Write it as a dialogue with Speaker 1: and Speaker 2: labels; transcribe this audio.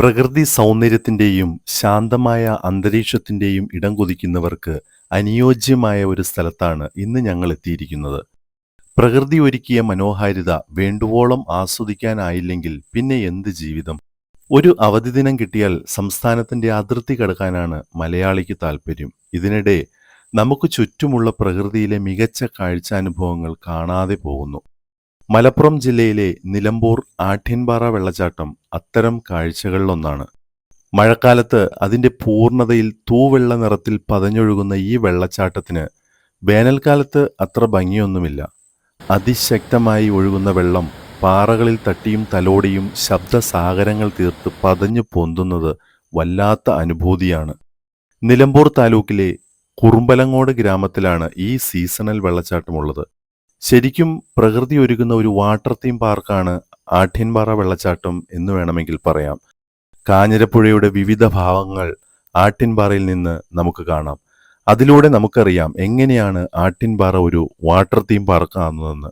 Speaker 1: പ്രകൃതി സൗന്ദര്യത്തിന്റെയും ശാന്തമായ അന്തരീക്ഷത്തിന്റെയും ഇടം കൊതിക്കുന്നവർക്ക് അനുയോജ്യമായ ഒരു സ്ഥലത്താണ് ഇന്ന് ഞങ്ങൾ എത്തിയിരിക്കുന്നത്. പ്രകൃതി ഒരുക്കിയ മനോഹാരിത വേണ്ടുവോളം ആസ്വദിക്കാനായില്ലെങ്കിൽ പിന്നെ എന്ത് ജീവിതം? ഒരു അവധി ദിനം കിട്ടിയാൽ സംസ്ഥാനത്തിന്റെ അതിർത്തി കടക്കാനാണ് മലയാളിക്ക് താല്പര്യം ഇതിനിടെ നമുക്ക് ചുറ്റുമുള്ള പ്രകൃതിയിലെ മികച്ച കാഴ്ചാനുഭവങ്ങൾ കാണാതെ പോകുന്നു. മലപ്പുറം ജില്ലയിലെ നിലമ്പൂർ ആഠ്യൻപാറ വെള്ളച്ചാട്ടം അത്തരം കാഴ്ചകളിലൊന്നാണ്. മഴക്കാലത്ത് അതിന്റെ പൂർണതയിൽ തൂവെള്ള നിറത്തിൽ പതഞ്ഞൊഴുകുന്ന ഈ വെള്ളച്ചാട്ടത്തിന് വേനൽക്കാലത്ത് അത്ര ഭംഗിയൊന്നുമില്ല. അതിശക്തമായി ഒഴുകുന്ന വെള്ളം പാറകളിൽ തട്ടിയും തലോടിയും ശബ്ദസാഗരങ്ങൾ തീർത്ത് പതഞ്ഞു പൊന്തുന്നത് വല്ലാത്ത അനുഭൂതിയാണ്. നിലമ്പൂർ താലൂക്കിലെ കുറുമ്പലങ്ങോട് ഗ്രാമത്തിലാണ് ഈ സീസണൽ വെള്ളച്ചാട്ടമുള്ളത്. ശരിക്കും പ്രകൃതി ഒരുക്കുന്ന ഒരു വാട്ടർ തീം പാർക്കാണ് ആഠ്യൻപാറ വെള്ളച്ചാട്ടം എന്ന് വേണമെങ്കിൽ പറയാം. കാഞ്ഞിരപ്പുഴയുടെ വിവിധ ഭാവങ്ങൾ ആട്ടിൻപാറയിൽ നിന്ന് നമുക്ക് കാണാം. അതിലൂടെ നമുക്കറിയാം എങ്ങനെയാണ് ആട്ടിൻപാറ ഒരു വാട്ടർ തീം പാർക്ക് ആകുന്നതെന്ന്